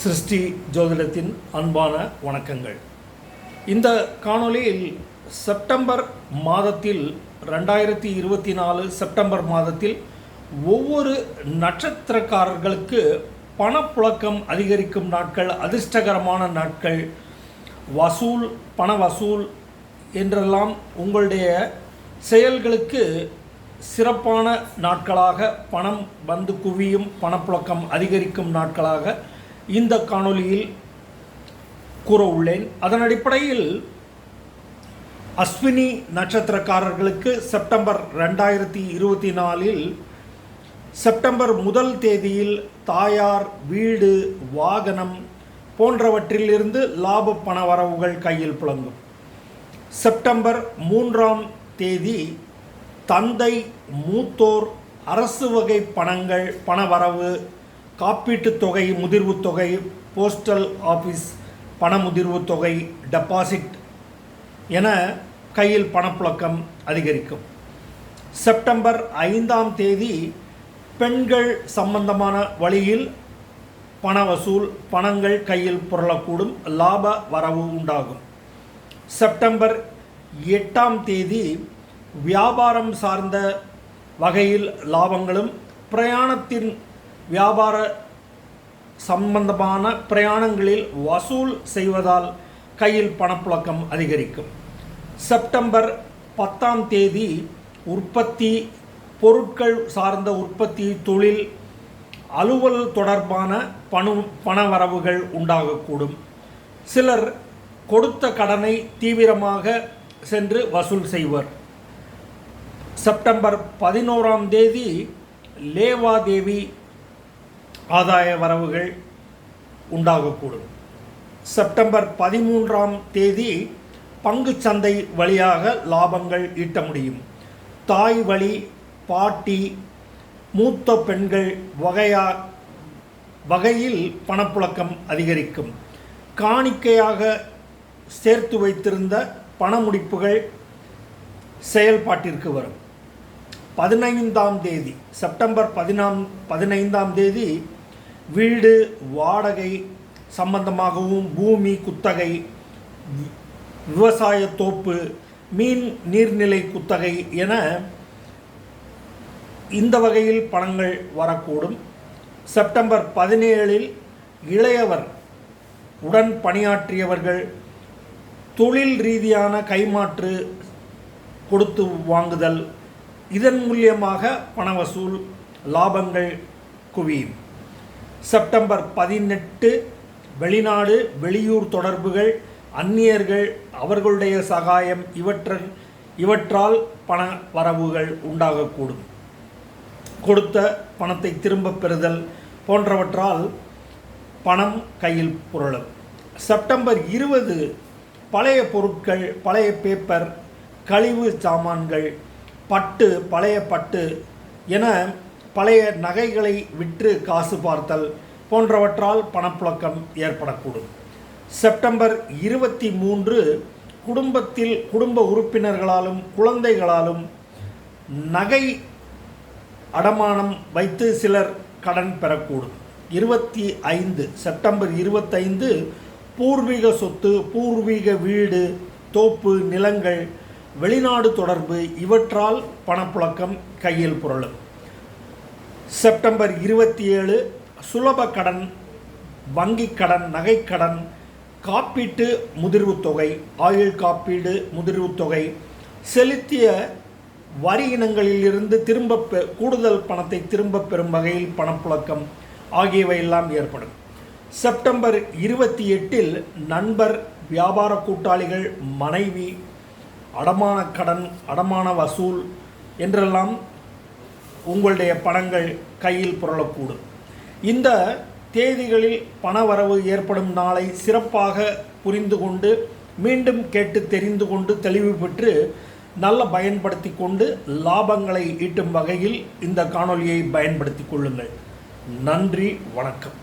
சிருஷ்டி ஜோதிடத்தின் அன்பான வணக்கங்கள். இந்த காணொளியில் செப்டம்பர் மாதத்தில் ரெண்டாயிரத்தி இருபத்தி நாலு செப்டம்பர் மாதத்தில் ஒவ்வொரு நட்சத்திரக்காரர்களுக்கு பணப்புழக்கம் அதிகரிக்கும் நாட்கள் அதிர்ஷ்டகரமான நாட்கள் வசூல் பண வசூல் என்றெல்லாம் உங்களுடைய செயல்களுக்கு சிறப்பான நாட்களாக பணம் வந்து குவியும் பணப்புழக்கம் அதிகரிக்கும் நாட்களாக இந்த காணொலியில் கூற உள்ளேன். அதன் அடிப்படையில் அஸ்வினி நட்சத்திரக்காரர்களுக்கு செப்டம்பர் ரெண்டாயிரத்தி இருபத்தி நாலில் செப்டம்பர் முதல் தேதியில் தாயார் வீடு வாகனம் போன்றவற்றிலிருந்து லாப பண வரவுகள் கையில் புழங்கும். செப்டம்பர் மூன்றாம் தேதி தந்தை மூத்தோர் அரசு வகை பணங்கள் பணவரவு காப்பீட்டுத் தொகை முதிர்வுத் தொகை போஸ்டல் ஆஃபீஸ் பண முதிர்வுத் தொகை டெபாசிட் என கையில் பணப்புழக்கம் அதிகரிக்கும். செப்டம்பர் ஐந்தாம் தேதி பெண்கள் சம்பந்தமான வழியில் பண வசூல் பணங்கள் கையில் புரளக்கூடும் லாப வரவு உண்டாகும். செப்டம்பர் எட்டாம் தேதி வியாபாரம் சார்ந்த வகையில் லாபங்களும் பிரயாணத்தின் வியாபார சம்பந்தமான பிரயாணங்களில் வசூல் செய்வதால் கையில் பணப்புழக்கம் அதிகரிக்கும். செப்டம்பர் பத்தாம் தேதி உற்பத்தி பொருட்கள் சார்ந்த உற்பத்தி தொழில் அலுவல் தொடர்பான பணு பணவரவுகள் உண்டாகக்கூடும். சிலர் கொடுத்த கடனை தீவிரமாக சென்று வசூல் செய்வர். செப்டம்பர் பதினோராம் தேதி லேவாதேவி ஆதாய வரவுகள் உண்டாகக்கூடும். செப்டம்பர் பதிமூன்றாம் தேதி பங்குச் சந்தை வழியாக லாபங்கள் ஈட்ட முடியும். தாய் வழி பாட்டி மூத்த பெண்கள் வகையா வகையில் பணப்புழக்கம் அதிகரிக்கும். காணிக்கையாக சேர்த்து வைத்திருந்த பண முடிப்புகள் செயல்பாட்டிற்கு வரும். பதினைந்தாம் தேதி செப்டம்பர் பதினாம் பதினைந்தாம் தேதி வீடு வாடகை சம்பந்தமாகவும் பூமி குத்தகை விவசாய தோப்பு மீன் நீர்நிலை குத்தகை என இந்த வகையில் பணங்கள் வரக்கூடும். செப்டம்பர் பதினேழில் இளையவர் உடன் பணியாற்றியவர்கள் தொழில் ரீதியான கைமாற்று கொடுத்து வாங்குதல். இதன் மூலியமாக பண வசூல் லாபங்கள் குவியும். செப்டம்பர் பதினெட்டு வெளிநாடு வெளியூர் தொடர்புகள் அந்நியர்கள் அவர்களுடைய சகாயம் இவற்ற இவற்றால் பண வரவுகள் உண்டாகக்கூடும். கொடுத்த பணத்தை திரும்பப் பெறுதல் போன்றவற்றால் பணம் கையில் புரளும். செப்டம்பர் இருபது பழைய பொருட்கள் பழைய பேப்பர் கழிவு சாமான்கள் பட்டு பழைய பட்டு என பழைய நகைகளை விற்று காசு பார்த்தல் போன்றவற்றால் பணப்புழக்கம் ஏற்படக்கூடும். செப்டம்பர் இருபத்தி மூன்று குடும்பத்தில் குடும்ப உறுப்பினர்களாலும் குழந்தைகளாலும் நகை அடமானம் வைத்து சிலர் கடன் பெறக்கூடும். இருபத்தி ஐந்து செப்டம்பர் இருபத்தைந்து பூர்வீக சொத்து பூர்வீக வீடு தோப்பு நிலங்கள் வெளிநாடு தொடர்பு இவற்றால் பணப்புழக்கம் கையில் புரளும். செப்டம்பர் இருபத்தி ஏழு சுலப கடன் வங்கிக் கடன் நகைக்கடன் காப்பீட்டு முதிர்வுத் தொகை ஆயுள் காப்பீடு முதிர்வுத் தொகை செலுத்திய வரி இனங்களிலிருந்து திரும்ப பெ கூடுதல் பணத்தை திரும்பப் பெறும் வகையில் பணப்புழக்கம் ஆகியவையெல்லாம் ஏற்படும். செப்டம்பர் இருபத்தி எட்டில் நண்பர் வியாபார கூட்டாளிகள் மனைவி அடமான கடன் அடமான வசூல் என்றெல்லாம் உங்களுடைய பணங்கள் கையில் புரளக்கூடும். இந்த தேதிகளில் பணவரவு ஏற்படும் நாளை சிறப்பாக புரிந்து கொண்டு மீண்டும் கேட்டு தெரிந்து கொண்டு தெளிவு பெற்று நல்ல பயன்படுத்தி கொண்டு லாபங்களை ஈட்டும் வகையில் இந்த காணொலியை பயன்படுத்தி கொள்ளுங்கள். நன்றி வணக்கம்.